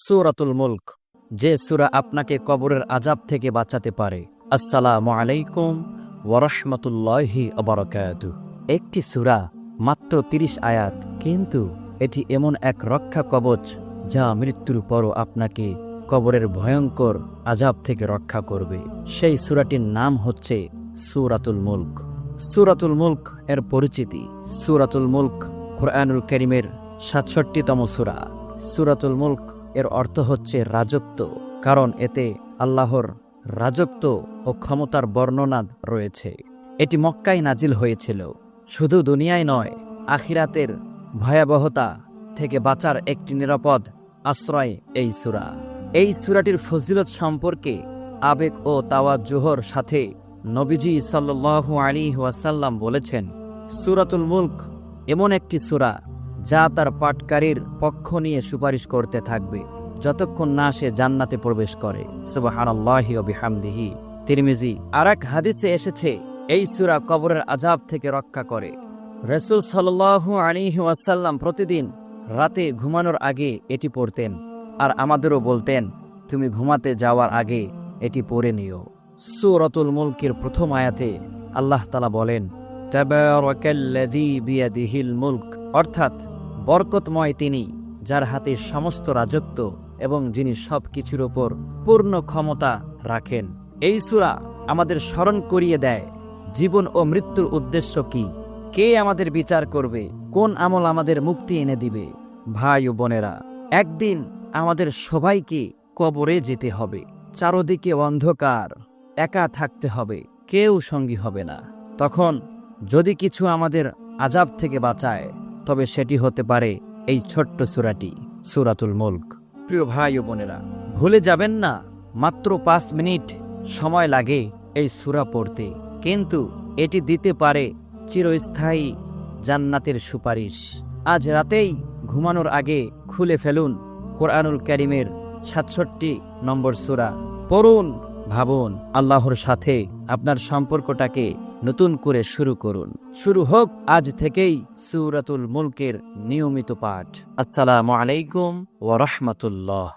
সুরাতুল মুল্ক, যে সুরা আপনাকে কবরের আজাব থেকে বাঁচাতে পারে। আসসালামু আলাইকুম ওরহমতুল্লাহি অবরকাত একটি সুরা, মাত্র তিরিশ আয়াত, কিন্তু এটি এমন এক রক্ষা কবচ যা মৃত্যুর পরও আপনাকে কবরের ভয়ঙ্কর আজাব থেকে রক্ষা করবে। সেই সুরাটির নাম হচ্ছে সুরাতুল মুল্ক। সুরাতুল মুল্ক এর পরিচিতি, সুরাতুল মুল্ক কোরআনুল করিমের সাতষট্টিতম সুরা। সুরাতুল মুল্ক এর অর্থ হচ্ছে রাজত্ব, কারণ এতে আল্লাহর রাজত্ব ও ক্ষমতার বর্ণনা রয়েছে। এটি মক্কায় নাজিল হয়েছিল। শুধু দুনিয়ায় নয়, আখিরাতের ভয়াবহতা থেকে বাঁচার একটি নিরাপদ আশ্রয় এই সুরা। এই সুরাটির ফজিলত সম্পর্কে আবেগ ও তাওয়াজুহর সাথে নবীজি সাল্লু আলী ওয়াসাল্লাম বলেছেন, সুরাতুল মুল্ক এমন একটি সুরা যা তার পাটকারীর পক্ষ নিয়ে সুপারিশ করতে থাকবে, যতক্ষণ না সে জান্নাতে প্রবেশ করে। সুবাহানাল্লাহি তিরমিজি আর এক হাদিসে এসেছে, এই সুরা কবরের আজাব থেকে রক্ষা করে। রসুল সাল্লাহু আলিহি প্রতিদিন রাতে ঘুমানোর আগে এটি পড়তেন, আর আমাদেরও বলতেন, তুমি ঘুমাতে যাওয়ার আগে এটি পড়ে নিও। সুরতুল মুলকের প্রথম আয়াতে আল্লাহ তালা বলেন মুলক। অর্থাৎ বরকতময় তিনি, যার হাতে সমস্ত রাজত্ব এবং যিনি সব কিছুর ওপর পূর্ণ ক্ষমতা রাখেন। এই সুরা আমাদের স্মরণ করিয়ে দেয়, জীবন ও মৃত্যুর উদ্দেশ্য কি? কে আমাদের বিচার করবে? কোন আমল আমাদের মুক্তি এনে দিবে? ভাই ও বোনেরা, একদিন আমাদের সবাইকে কবরে যেতে হবে। চারদিকে অন্ধকার, একা থাকতে হবে, কেউ সঙ্গী হবে না। তখন যদি কিছু আমাদের আজাব থেকে বাঁচায় তবে সেটি হতে পারে এই ছোট্ট সুরাটি, সুরাতুল মুল্ক। প্রিয় ভাই ও বোনেরা, ভুলে যাবেন না, মাত্র পাঁচ মিনিট সময় লাগে এই সুরা পড়তে। কিন্তু এটি দিতে পারে চিরস্থায়ী জান্নাতের সুপারিশ। আজ রাতেই ঘুমানোর আগে খুলে ফেলুন কোরআনুল ক্যারিমের সাতষট্টি নম্বর সুরা। পড়ুন, ভাবুন, আল্লাহর সাথে আপনার সম্পর্কটাকে নতুন করে শুরু করুন। শুরু হোক আজ থেকেই সুরাতুল মুলকের নিয়মিত পাঠ। আসসালামু আলাইকুম ওয়া রাহমাতুল্লাহ।